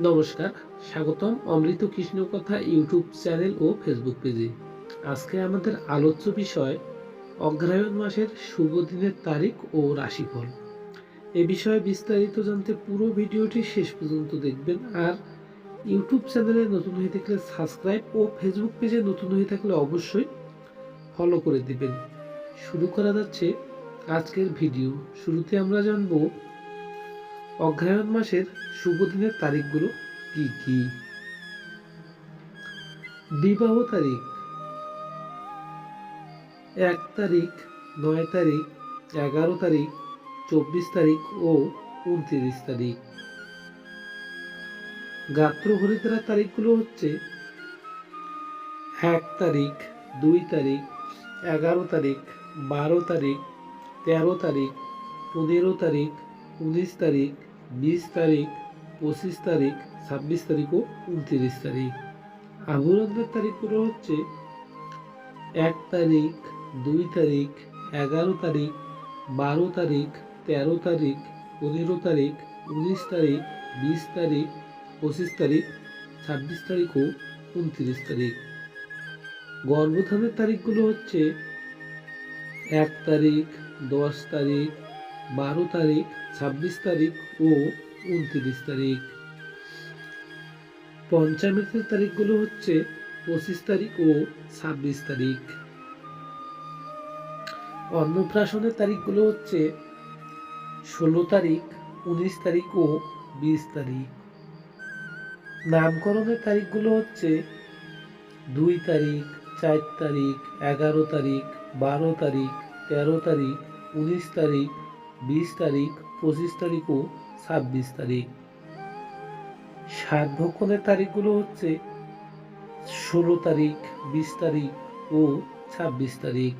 নমস্কার, স্বাগতম অমৃত Krishna Katha YouTube channel ও Facebook পেজে। আজকে আমাদের আলোচ্য বিষয়, অগ্রহায়ণ মাসের শুভ দিনের তারিখ ও রাশিফল। এ বিষয়ে বিস্তারিত জানতে পুরো ভিডিওটি শেষ পর্যন্ত দেখবেন আর ইউটিউব চ্যানেলে নতুন হয়ে থাকলে সাবস্ক্রাইব ও ফেসবুক পেজে নতুন হয়ে থাকলে অবশ্যই ফলো করে দিবেন। শুরু করা যাচ্ছে আজকের ভিডিও। শুরুতে আমরা জানব অগ্রহায়ণ মাসের শুভ দিনের তারিখগুলো কি কি? বিবাহ তারিখ। এক তারিখ, নয় তারিখ, এগারো তারিখ, চব্বিশ তারিখ ও উনত্রিশ তারিখ। গাত্র হরিদ্রা তারিখগুলো হচ্ছে এক তারিখ, দুই তারিখ, এগারো তারিখ, বারো তারিখ, তেরো তারিখ, পনেরো তারিখ উনিশ তারিখ, বিশ তারিখ, পঁচিশ তারিখ, ছাব্বিশ তারিখ ও উনত্রিশ তারিখ। আগুরন্দের তারিখগুলো হচ্ছে এক তারিখ, দুই তারিখ, এগারো তারিখ, বারো তারিখ, তেরো তারিখ, পনেরো তারিখ, উনিশ তারিখ, বিশ তারিখ, পঁচিশ তারিখ, ছাব্বিশ তারিখ ও উনত্রিশ তারিখ। গর্ভধানের তারিখগুলো হচ্ছে এক তারিখ, দশ তারিখ বারো তারিখ, ছাব্বিশ তারিখ ও উনত্রিশ তারিখ। পঞ্চামৃতের তারিখগুলো হচ্ছে পঁচিশ তারিখ ও ছাব্বিশ তারিখ। অন্নপ্রাশনের তারিখগুলো হচ্ছে ষোলো তারিখ, উনিশ তারিখ ও বিশ তারিখ। নামকরণের তারিখগুলো হচ্ছে দুই তারিখ, চার তারিখ, এগারো তারিখ, বারো তারিখ, তেরো তারিখ, উনিশ তারিখ বিশ তারিখ, পঁচিশ তারিখ ও ছাব্বিশ তারিখ। সাতভক্ষণের তারিখগুলো হচ্ছে ষোলো তারিখ, বিশ তারিখ ও ছাব্বিশ তারিখ।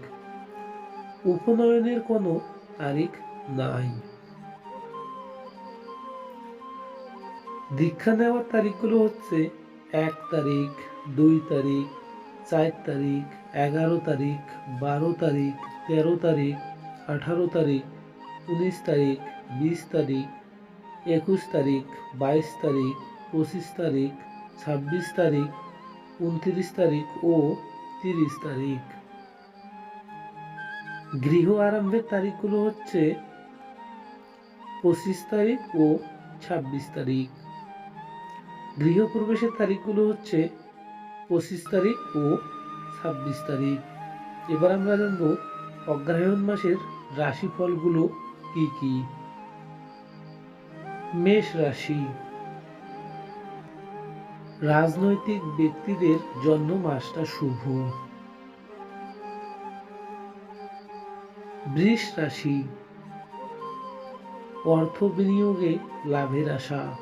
উপনয়নের কোনো তারিখ নাই। দীক্ষা নেওয়ার তারিখগুলো হচ্ছে এক তারিখ, দুই তারিখ, চার তারিখ, এগারো তারিখ, বারো তারিখ, তেরো তারিখ, আঠারো তারিখ উনিশ তারিখ, বিশ তারিখ, একুশ তারিখ, বাইশ তারিখ, পঁচিশ তারিখ, ছাব্বিশ তারিখ, উনত্রিশ তারিখ ও তিরিশ তারিখ। গৃহ আরম্ভের তারিখগুলো হচ্ছে পঁচিশ তারিখ ও ছাব্বিশ তারিখ। গৃহপ্রবেশের তারিখগুলো হচ্ছে পঁচিশ তারিখ ও ছাব্বিশ তারিখ। এবার আমরা জানব অগ্রহায়ণ মাসের রাশিফলগুলো কি কি? মেষ রাশি। রাজনৈতিক ব্যক্তিদের জন্য মাসটা শুভ। বৃষ রাশি। অর্থ বিনিয়োগে লাভের আশা।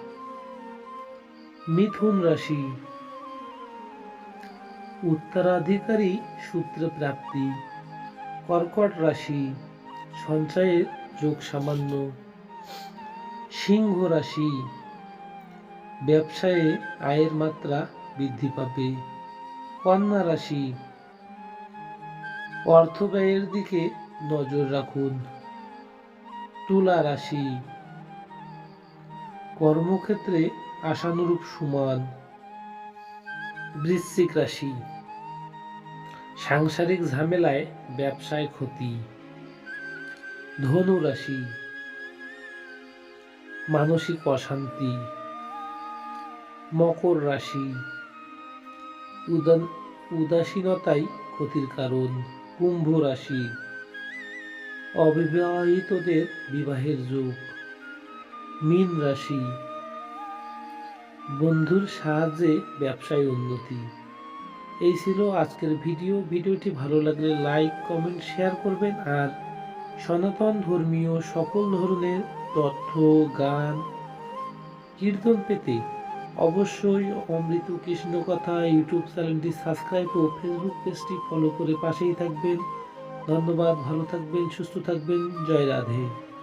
মিথুন রাশি। উত্তরাধিকারী সূত্রে প্রাপ্তি। কর্কট রাশি। সঞ্চয়ের যোগ সামান্য সিংহ রাশি, ব্যবসায়ে আয়ের মাত্রা বৃদ্ধি পাবে। কন্যা রাশি, অর্থ ব্যয়ের দিকে নজর রাখুন। তুলা রাশি, কর্মক্ষেত্রে আশানুরূপ সমান। বৃশ্চিক রাশি, সাংসারিক ঝামেলায় ব্যবসায় ক্ষতি। ধনু রাশি মানসিক অশান্তি, মকর রাশি উদাসীনতাই ক্ষতির কারণ, কুম্ভ রাশি, অবিবাহিতদের বিবাহের যোগ, মীন রাশি, বন্ধুর সাহায্যে ব্যবসায় উন্নতি। এই ছিল আজকের ভিডিও। ভিডিওটি ভালো লাগলে লাইক কমেন্ট শেয়ার করবেন আর সনাতন ধর্মীয় সকল ধরনের তথ্য, গান, কীর্তন পেতে অবশ্যই অমৃত কৃষ্ণ কথা ইউটিউব চ্যানেলটি সাবস্ক্রাইব ও ফেসবুক পেজটি ফলো করে পাশেই থাকবেন। ধন্যবাদ, ভালো থাকবেন, সুস্থ থাকবেন। জয় রাধে।